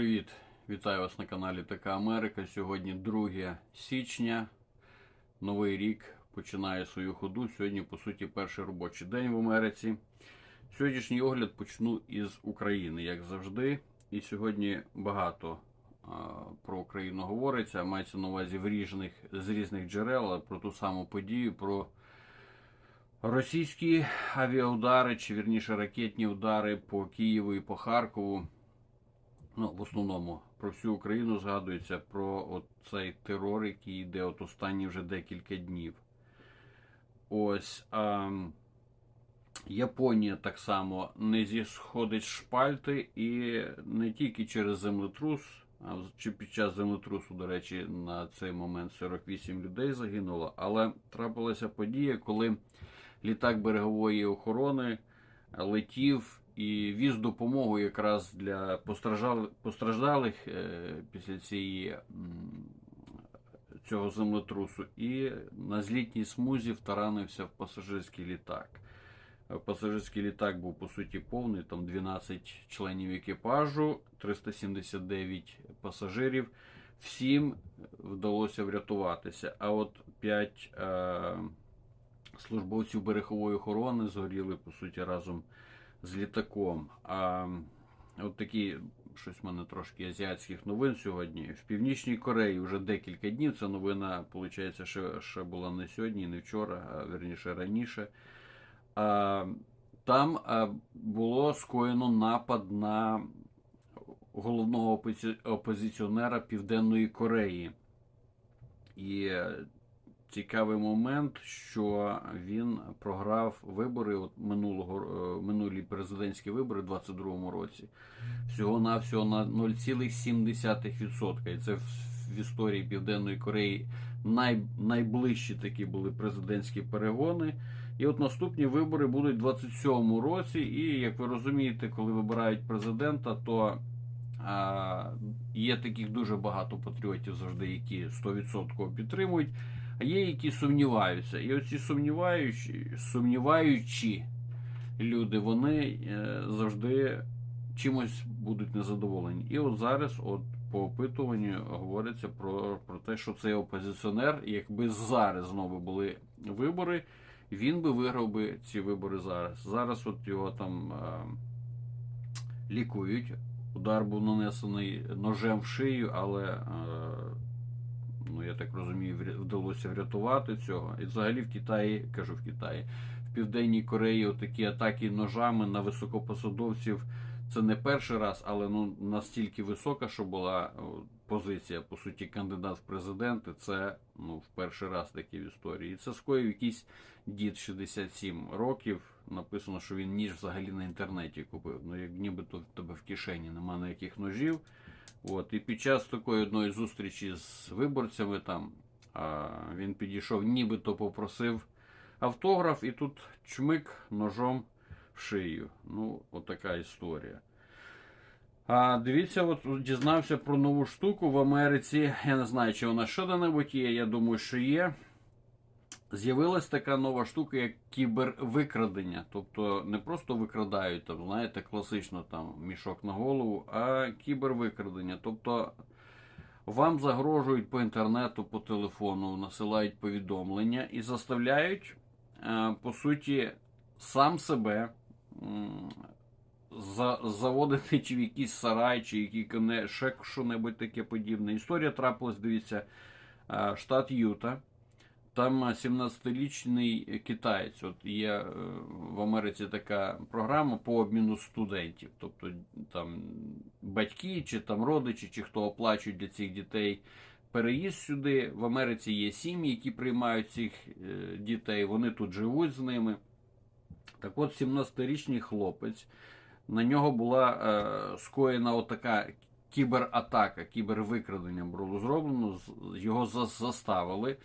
Привіт! Вітаю вас на каналі Така Америка. Сьогодні 2 січня. Новий рік починає свою ходу. Сьогодні, по суті, перший робочий день в Америці. Сьогоднішній огляд почну із України, як завжди. І сьогодні багато а, про Україну говориться. Мається на увазі в різних, з різних джерел, про ту саму подію, про російські авіаудари, чи вірніше ракетні удари по Києву і по Харкову ну, в основному про всю Україну згадується про цей терор, який йде от останні вже декілька днів. Ось а, Японія так само не зісходить шпальти і не тільки через землетрус, а чи під час землетрусу, до речі, на цей момент 48 людей загинуло, але трапилася подія, коли літак берегової охорони летів і віз допомогу якраз для постраждалих, е, після цієї, цього землетрусу. І на злітній смузі втаранився в пасажирський літак. Е, Пасажирський літак був по суті повний, там 12 членів екіпажу, 379 пасажирів. Всім вдалося врятуватися. А от 5 е, службовців берегової охорони згоріли по суті разом з літаком. А от такі щось в мене трошки азіатських новин сьогодні. В Північній Кореї вже декілька днів. Ця новина, виходить, ще, ще була не сьогодні, не вчора, а верніше раніше. А, там було скоєно напад на головного опозиціонера Південної Кореї. І цікавий момент, що він програв вибори от минулого е, минулі президентські вибори у 22-му році. Всього навсього на 0,7%. І це в історії Південної Кореї най, найближчі такі були президентські перегони. І от наступні вибори будуть у 27-му році. І як ви розумієте, коли вибирають президента, то а, є таких дуже багато патріотів завжди, які 100% підтримують. А є, які сумніваються. І оці сумніваючі, сумніваючі люди, вони е, завжди чимось будуть незадоволені. І от зараз, от по опитуванню, говориться про, про те, що цей опозиціонер, якби зараз знову були вибори, він би виграв би ці вибори зараз. Зараз от його там е, лікують. Удар був нанесений ножем в шию, але. Е, ну я так розумію, вдалося врятувати цього. І взагалі в Китаї, кажу в Китаї, в Південній Кореї такі атаки ножами на високопосадовців. Це не перший раз, але ну настільки висока, що була позиція, по суті, кандидат в президенти. Це ну в перший раз такі в історії. І це скоїв якийсь дід 67 років. Написано, що він ніж взагалі на інтернеті купив. Ну як нібито в тебе в кишені нема ніяких ножів. От, і під час такої одної зустрічі з виборцями там а, він підійшов, нібито попросив автограф, і тут чмик ножом в шию. Ну, отака історія. А дивіться, от дізнався про нову штуку в Америці. Я не знаю, чи вона що-небудь є. Я думаю, що є. З'явилась така нова штука, як кібервикрадення. Тобто не просто викрадають, там, знаєте, класично там мішок на голову, а кібервикрадення. Тобто вам загрожують по інтернету, по телефону, насилають повідомлення і заставляють, е, по суті, сам себе за, заводити чи в якийсь сарай, чи коне- ще що-небудь таке подібне. Історія трапилась, дивіться, е, штат Юта. Там 17-річний китаєць. От є е, в Америці така програма по обміну студентів. Тобто там батьки, чи там родичі, чи хто оплачують для цих дітей переїзд сюди. В Америці є сім'ї, які приймають цих е, дітей, вони тут живуть з ними. Так от, 17-річний хлопець, на нього була е, скоєна отака кібератака, кібервикрадення було зроблено, його заставили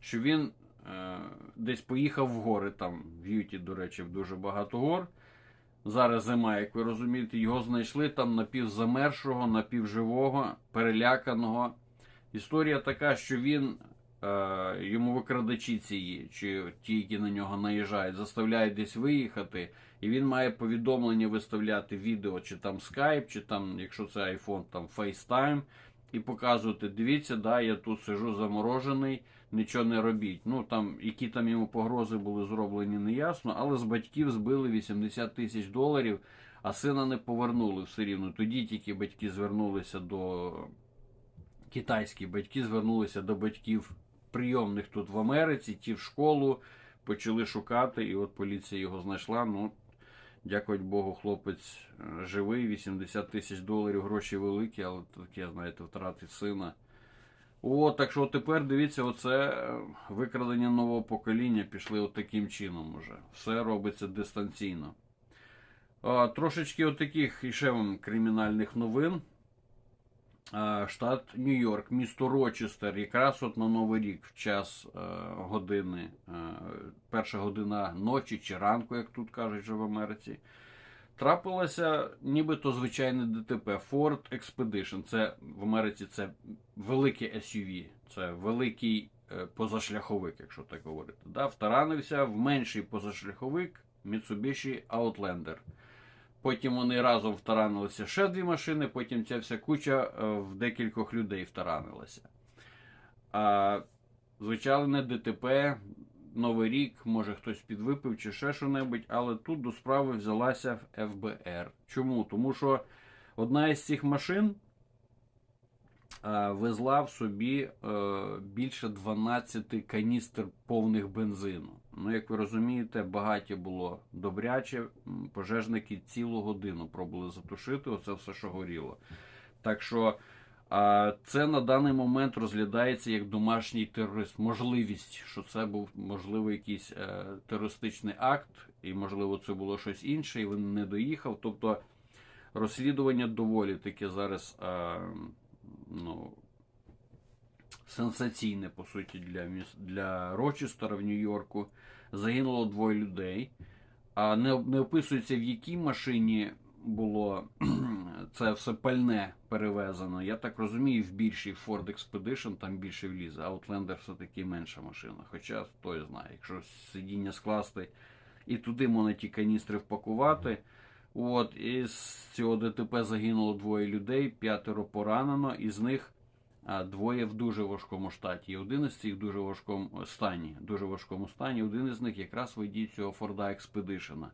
що він е, десь поїхав в гори. Там в Юті, до речі, дуже багато гор. Зараз зима, як ви розумієте, його знайшли там напівзамершого, напівживого, переляканого. Історія така, що він е, йому викрадачі ці, чи ті, які на нього наїжджають, заставляють десь виїхати. і він має повідомлення виставляти відео, чи там Skype, чи там, якщо це iPhone, там FaceTime, і показувати: дивіться, да, я тут сижу заморожений, нічого не робіть. Ну там, які там йому погрози були зроблені, не ясно, але з батьків збили 80 тисяч доларів, а сина не повернули все рівно. Тоді тільки батьки звернулися до китайські батьки звернулися до батьків прийомних тут в Америці, ті в школу, почали шукати, і от поліція його знайшла. Ну, дякувати Богу, хлопець е, живий, 80 тисяч доларів, гроші великі, але таке, знаєте, втрати сина. О, так що тепер дивіться, оце е, викрадення нового покоління пішли от таким чином уже. Все робиться дистанційно. А, трошечки от таких іще вам кримінальних новин. А, Штат Нью-Йорк, місто Рочестер, якраз от на Новий рік в час е, години, е, перша година ночі чи ранку, як тут кажуть вже в Америці. Трапилося нібито звичайне ДТП Ford Expedition. Це в Америці це велике SUV, це великий е, позашляховик, якщо так говорити. Да? Втаранився в менший позашляховик Mitsubishi Outlander. Потім вони разом втаранилися ще дві машини, потім ця вся куча е, в декількох людей втаранилася. А звичайне ДТП, Новий рік, може хтось підвипив чи ще що-небудь, але тут до справи взялася ФБР. Чому? Тому що одна із цих машин е, везла в собі е, більше 12 каністр повних бензину. Ну, як ви розумієте, багаті було добряче. Пожежники цілу годину пробували затушити оце все, що горіло. Так що це на даний момент розглядається як домашній терорист. Можливість, що це був можливо якийсь е, терористичний акт, і можливо це було щось інше, і він не доїхав. Тобто розслідування доволі таке зараз е, ну, сенсаційне, по суті, для, міс- для Рочестера в Нью-Йорку. Загинуло двоє людей. А не, не описується, в якій машині було це все пальне перевезено. Я так розумію, в більшій Ford Expedition там більше влізе. а Outlander все-таки менша машина. Хоча хто знає, якщо сидіння скласти і туди можна ті каністри впакувати. От, і з цього ДТП загинуло двоє людей, п'ятеро поранено, із них двоє в дуже важкому штаті. І один із цих дуже важкому стані, дуже важкому стані, один із них якраз водій цього Форда Expedition.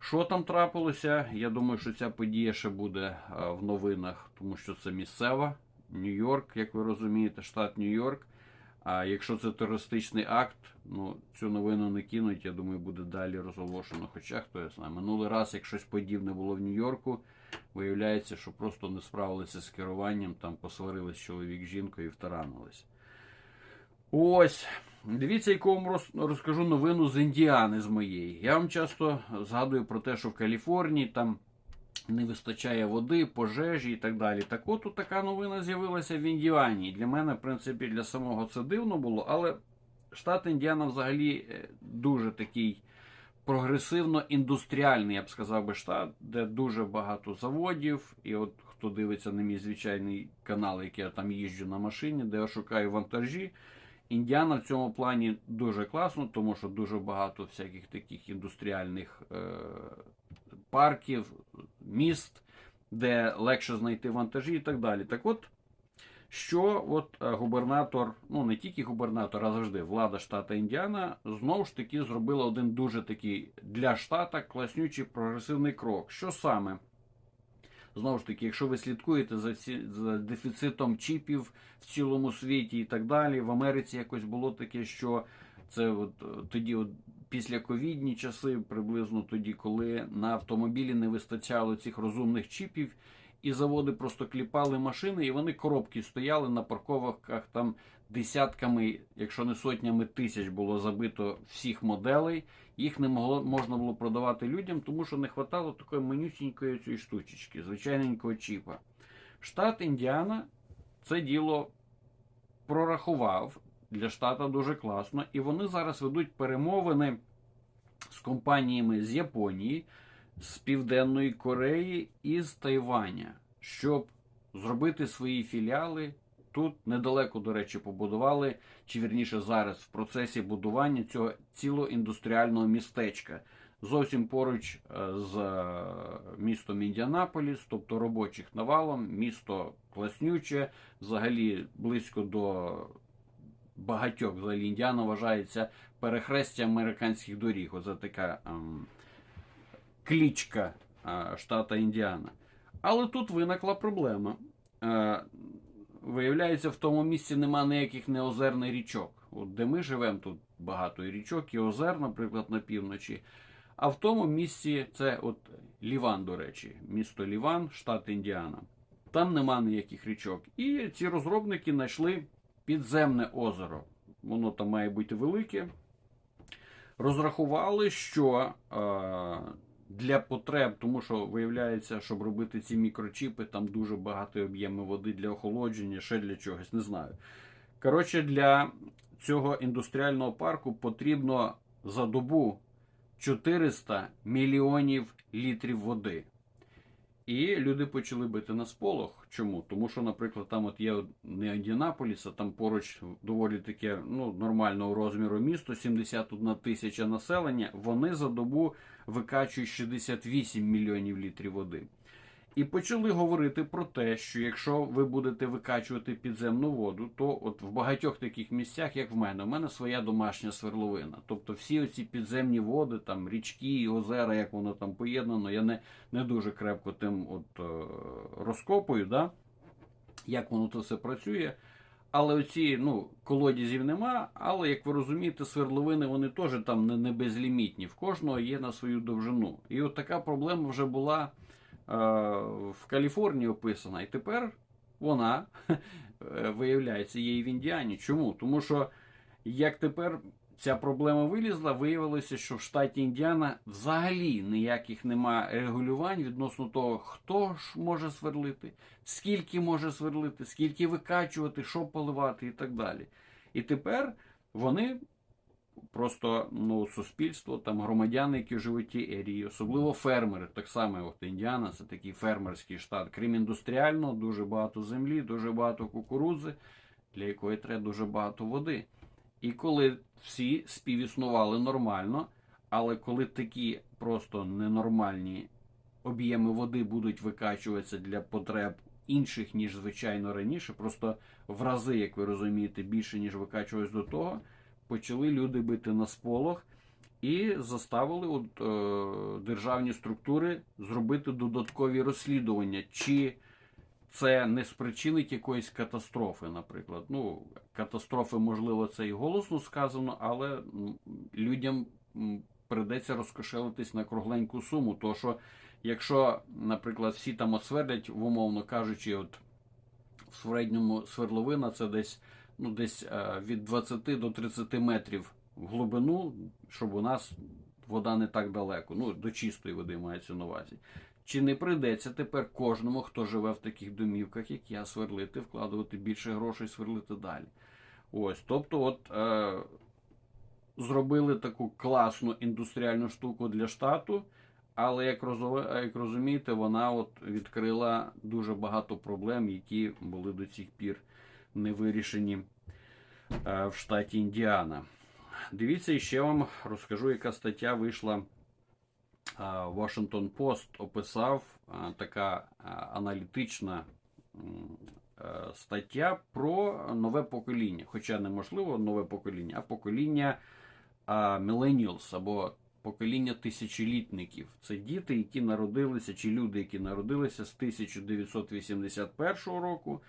Що там трапилося? Я думаю, що ця подія ще буде в новинах, тому що це місцева, Нью-Йорк, як ви розумієте, штат Нью-Йорк. А якщо це терористичний акт, ну цю новину не кинуть, я думаю, буде далі розголошено. Хоча хто я знає, минулий раз, як щось подібне було в Нью-Йорку, виявляється, що просто не справилися з керуванням, там посварились чоловік з жінкою і втаранились. Ось. Дивіться, яку вам розкажу новину з Індіани з моєї. Я вам часто згадую про те, що в Каліфорнії там не вистачає води, пожежі і так далі. Так от така новина з'явилася в Індіані. Для мене, в принципі, для самого це дивно було, але штат Індіана взагалі е, дуже такий прогресивно-індустріальний, я б сказав би, штат, де дуже багато заводів. І от хто дивиться на мій звичайний канал, який я там їжджу на машині, де я шукаю вантажі. Індіана в цьому плані дуже класно, тому що дуже багато всяких таких індустріальних е, парків, міст, де легше знайти вантажі і так далі. Так от, що от е, губернатор, ну не тільки губернатор, а завжди влада штата Індіана знову ж таки зробила один дуже такий для штата класнючий прогресивний крок. Що саме? Знову ж таки, якщо ви слідкуєте за, ці, за дефіцитом чіпів в цілому світі і так далі, в Америці якось було таке, що це от е, тоді, от після ковідні часи, приблизно тоді, коли на автомобілі не вистачало цих розумних чіпів, і заводи просто кліпали машини, і вони коробки стояли на парковках там десятками, якщо не сотнями тисяч було забито всіх моделей. Їх не могло можна було продавати людям, тому що не вистачало такої манюсінької цієї штучечки, звичайненького чіпа. Штат Індіана це діло прорахував для штата дуже класно, і вони зараз ведуть перемовини з компаніями з Японії, з Південної Кореї і з Тайваня, щоб зробити свої філіали. Тут недалеко, до речі, побудували, чи вірніше зараз в процесі будування цього цілого індустріального містечка зовсім поруч е, з е, містом Індіанаполіс, тобто робочих навалом, місто класнюче, взагалі близько до багатьох взагалі Індіана вважається перехрестя американських доріг. Оце така ем, клічка штата Індіана. Але тут виникла проблема. Виявляється, в тому місці нема ніяких неозерних річок. От де ми живемо, тут багато і річок, і озер, наприклад, на півночі. А в тому місці це от Ліван, до речі, місто Ліван, штат Індіана. Там нема ніяких річок. І ці розробники знайшли підземне озеро. Воно там має бути велике. Розрахували, що для потреб, тому що виявляється, щоб робити ці мікрочіпи, там дуже багато об'єми води для охолодження, ще для чогось, не знаю. Коротше, для цього індустріального парку потрібно за добу 400 мільйонів літрів води. І люди почали бити на сполох. Чому? Тому що, наприклад, там от є не Індіанаполіс, а там поруч доволі таке ну, нормального розміру місто, 71 тисяча населення. Вони за добу викачують 68 мільйонів літрів води. І почали говорити про те, що якщо ви будете викачувати підземну воду, то от в багатьох таких місцях, як в мене, у мене своя домашня сверловина. Тобто всі оці підземні води, там річки, озера, як воно там поєднано, я не, не дуже крепко тим от е, розкопую, да? як воно то все працює. Але оці ну, колодязів нема. Але як ви розумієте, свердловини вони теж там не, не безлімітні. В кожного є на свою довжину. І от така проблема вже була в Каліфорнії описана. І тепер вона е, виявляється є і в Індіані. Чому? Тому що як тепер ця проблема вилізла, виявилося, що в штаті Індіана взагалі ніяких нема регулювань відносно того, хто ж може сверлити, скільки може сверлити, скільки викачувати, що поливати і так далі. І тепер вони. Просто ну, суспільство, там громадяни, які живуть в тій ерії, особливо фермери. Так само, от Індіана, це такий фермерський штат. Крім індустріального, дуже багато землі, дуже багато кукурудзи, для якої треба дуже багато води. І коли всі співіснували нормально, але коли такі просто ненормальні об'єми води будуть викачуватися для потреб інших, ніж звичайно раніше, просто в рази, як ви розумієте, більше, ніж викачувалось до того, почали люди бити на сполох і заставили от, е, державні структури зробити додаткові розслідування. чи це не спричинить якоїсь катастрофи, наприклад. Ну, катастрофи, можливо, це і голосно сказано, але людям придеться розкошелитись на кругленьку суму. То що, якщо, наприклад, всі там осверлять, умовно кажучи, от в середньому свердловина це десь, ну, десь е, від 20 до 30 метрів в глибину, щоб у нас вода не так далеко. Ну, до чистої води мається на увазі. Чи не прийдеться тепер кожному, хто живе в таких домівках, як я, сверлити, вкладувати більше грошей, сверлити далі? Ось, тобто, от е, зробили таку класну індустріальну штуку для штату, але як, як розумієте, вона от відкрила дуже багато проблем, які були до цих пір не вирішені е, в штаті Індіана. Дивіться, і ще вам розкажу, яка стаття вийшла. Washington Post описав така аналітична стаття про нове покоління. Хоча неможливо нове покоління, а покоління millennials або покоління тисячолітників. Це діти, які народилися, чи люди, які народилися з 1981 року.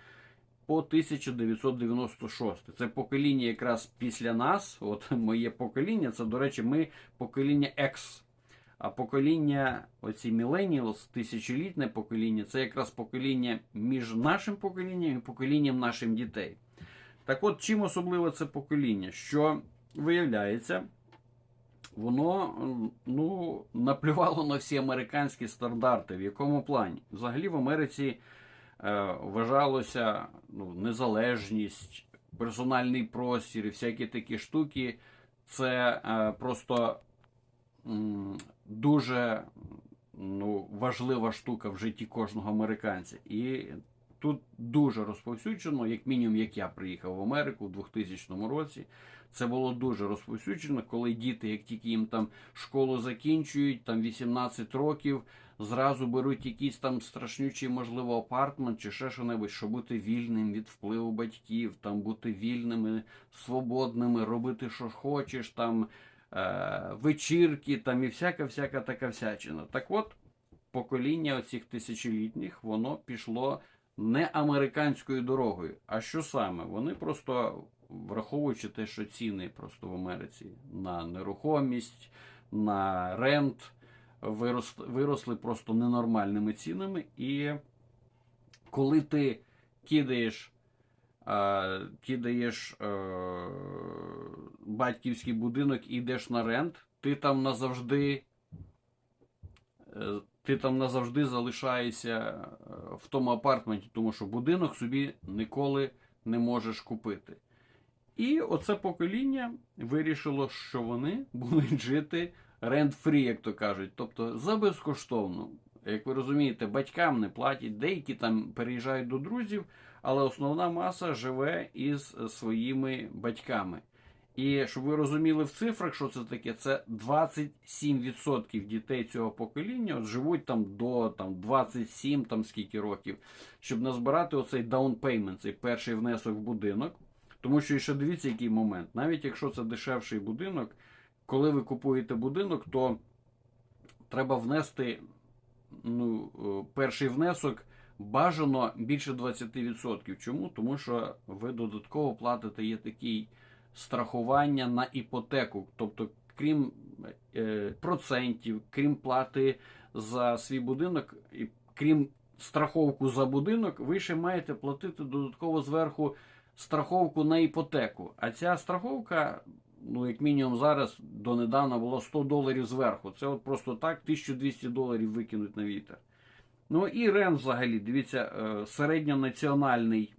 По 1996. Це покоління якраз після нас. От моє покоління, це, до речі, ми покоління X. А покоління, оці Millennials, тисячолітне покоління, це якраз покоління між нашим поколінням і поколінням наших дітей. Так от, чим особливо це покоління? Що виявляється, воно ну, наплювало на всі американські стандарти. В якому плані? Взагалі в Америці вважалося ну, незалежність, персональний простір і всякі такі штуки. Це е, просто дуже ну, важлива штука в житті кожного американця. І Тут дуже розповсюджено, як мінімум, як я приїхав в Америку у 2000 році. Це було дуже розповсюджено, коли діти, як тільки їм там школу закінчують, там 18 років, зразу беруть якийсь там страшнючий, можливо, апартмент чи ще що-небудь, щоб бути вільним від впливу батьків, там бути вільними, свободними, робити, що хочеш, там е- вечірки, там і всяка-всяка така всячина. Так от, покоління оцих тисячолітніх, воно пішло не американською дорогою. А що саме? Вони просто, враховуючи те, що ціни просто в Америці на нерухомість, на рент виросли, виросли просто ненормальними цінами. І коли ти кидаєш, е, кидаєш е, батьківський будинок і йдеш на рент, ти там назавжди. Ти там назавжди залишаєшся е, в тому апартменті, тому що будинок собі ніколи не можеш купити. І оце покоління вирішило, що вони будуть жити рент-фрі, як то кажуть, тобто за безкоштовно. Як ви розумієте, батькам не платять, деякі там переїжджають до друзів, але основна маса живе із своїми батьками. І щоб ви розуміли в цифрах, що це таке, це 27% дітей цього покоління от живуть там до там, 27 там, скільки років, щоб назбирати оцей payment, цей перший внесок в будинок. Тому що ще дивіться, який момент. Навіть якщо це дешевший будинок, коли ви купуєте будинок, то треба внести ну, е, перший внесок бажано більше 20%. Чому? Тому що ви додатково платите є такий страхування на іпотеку. Тобто, крім е, процентів, крім плати за свій будинок, і крім страховку за будинок, ви ще маєте платити додатково зверху страховку на іпотеку. А ця страховка, ну, як мінімум, зараз донедавна була 100 доларів зверху. Це от просто так 1200 доларів викинуть на вітер. Ну і рент взагалі, дивіться, е, середньонаціональний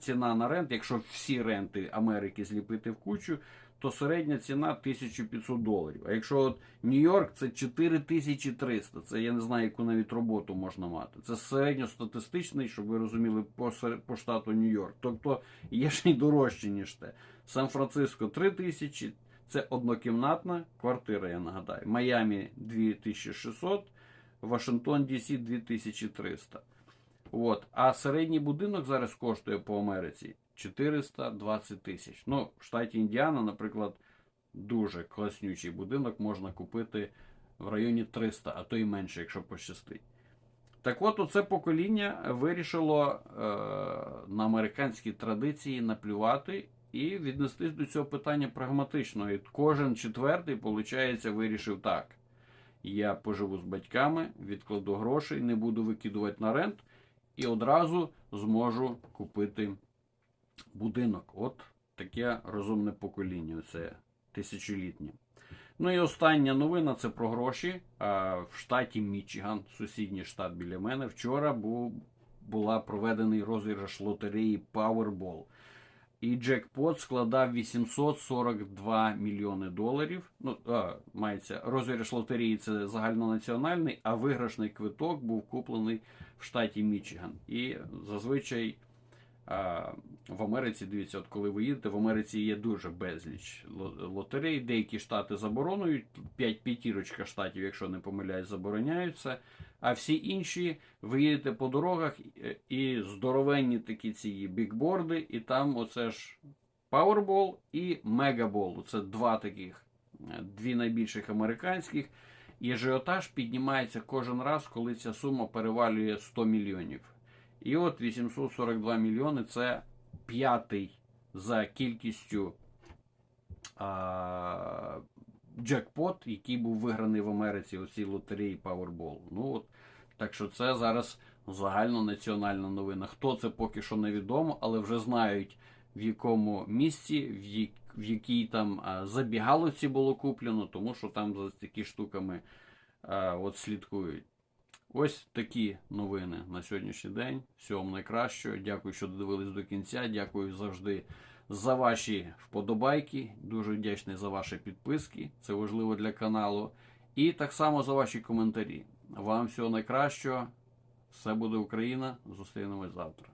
ціна на рент, якщо всі ренти Америки зліпити в кучу, то середня ціна 1500 доларів. А якщо от Нью-Йорк це 4300, це я не знаю, яку навіть роботу можна мати. Це середньостатистичний, щоб ви розуміли, по, по штату Нью-Йорк. Тобто є ще й дорожче, ніж те. Сан-Франциско 3000, це однокімнатна квартира, я нагадаю. Майамі 2600, Вашингтон DC 2300. От. А середній будинок зараз коштує по Америці 420 тисяч. Ну, в штаті Індіана, наприклад, дуже класнючий будинок можна купити в районі 300, а то й менше, якщо пощастить. Так от, оце покоління вирішило е, на американські традиції наплювати і віднестись до цього питання прагматично. І кожен четвертий, виходить, вирішив так. Я поживу з батьками, відкладу гроші, не буду викидувати на рент і одразу зможу купити будинок. От таке розумне покоління, це тисячолітнє. Ну і остання новина це про гроші. В штаті Мічиган, сусідній штат біля мене, вчора був, була проведений розіграш лотереї Powerball. І джекпот складав 842 мільйони доларів. Ну, а, мається розіграш лотереї це загальнонаціональний, а виграшний квиток був куплений в штаті Мічиган. І зазвичай в Америці, дивіться, от коли ви їдете, в Америці є дуже безліч лотерей. Деякі штати заборонують, 5 п'ятірочка штатів, якщо не помиляюсь, забороняються. А всі інші ви їдете по дорогах е, і здоровенні такі ці бікборди, і там оце ж Powerball і Megaball. Це два таких, е, дві найбільших американських. І ажіотаж піднімається кожен раз, коли ця сума перевалює 100 мільйонів. І от 842 мільйони це п'ятий за кількістю а, джекпот, який був виграний в Америці у цій лотереї Powerball. Ну от, так що це зараз загальнонаціональна новина. Хто це поки що невідомо, але вже знають в якому місці, в, як, в якій там а, забігалоці було куплено, тому що там за такі штуками а, от слідкують. Ось такі новини на сьогоднішній день. Всього вам найкращого. Дякую, що додивились до кінця. Дякую завжди за ваші вподобайки. Дуже вдячний за ваші підписки. Це важливо для каналу. І так само за ваші коментарі. Вам всього найкращого. Все буде Україна. Зустрінемось завтра.